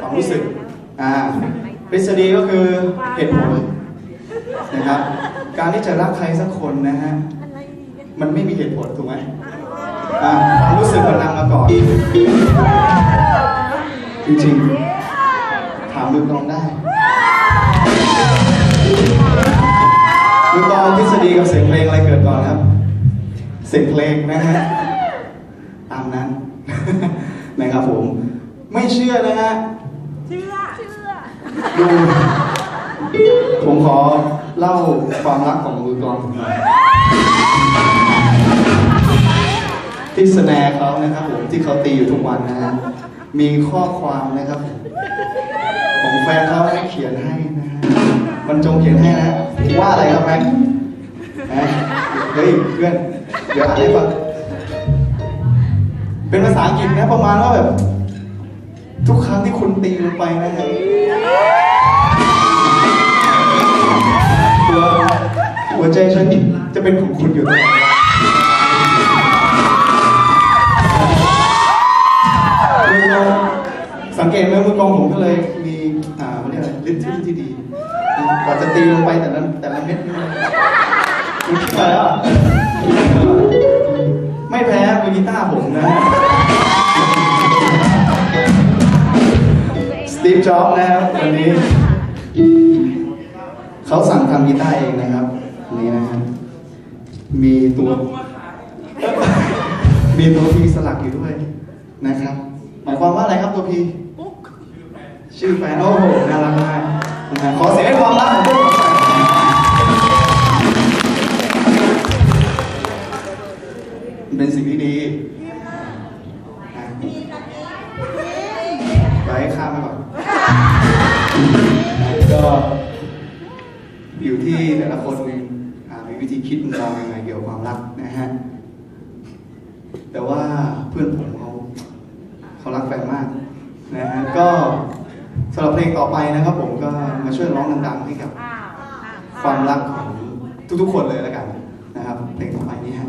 ความรู้สึกอ่าทฤษฎีก็คือเหตุผลนะครับ การที่จะรักใครสักคนนะฮะมันไม่มีเหตุผลถูกไหมอ่าความรู้สึกมันนำมาก่อน จริงๆถามมือกลองได้มือกลองทฤษฎีกับเสียงเพลงอะไรเกิดก่อนครับ เสียงเพลงนะฮะตามนั้นนะครับผม ไม่เชื่อนะฮะ เชื่อ ดูผมขอเล่าความรักของมือกลองผมหน่อยที่สแนร์เขานะครับผมที่เขาตีอยู่ทุกวันนะฮะมีข้อความนะครับ ของแฟนเขาให้เขียนให้นะฮะบรรจงเขียนให้นะว่าอะไรครับแม็กนะเฮ้ยเพื่อนเดี๋ยวอ่านให้ฟังเป็นภาษาอังกฤษนะประมาณว่าแบบทุก คุณตีลงไปนะฮะหัวหัวใจฉันจะเป็นของคุณอยู่ตลอดเวลามือกลองสังเกตไหมมือกองผมก็เลยมีอ่าเขาเรียกอะไรลิ้นที่ที่ดีกว่าจะตีลงไปแต่ละแต่ละเม็ดนี่คุณคิดไปแล้ไม่แพ้มือกีตาร์ผมนะ ตีฟจ็อบนะครับวันนี้ เขาสั่งทำกีตาร์เองนะครับอันนี่นะครับ มีตัว มีตัวพีสลักอยู่ด้วยนะครับ หมายความว่าอะไรครับตัวพีชื่อแฟนโอ้โหน่ารักมากนะขอเสียงให้ความรักของพวกเราหน่อยมันเป็นสิ่งที่ดีนะไปให้ ข้ามไปก่อนก็อยู่ที่แต่ละคนอ่ามีวิธีคิดมุมมองยังไงเกี่ยวกับความรักนะฮะ แต่ว่าเพื่อนผมเขาเขารักแฟนมากนะฮะ ก็สำหรับเพลงต่อไปนะครับ ผมก็มาช่วยร้องดังๆให้กับอ้าวความรักของทุกๆคนเลยแล้วกันนะครับ เพลงต่อไปนี้ฮะ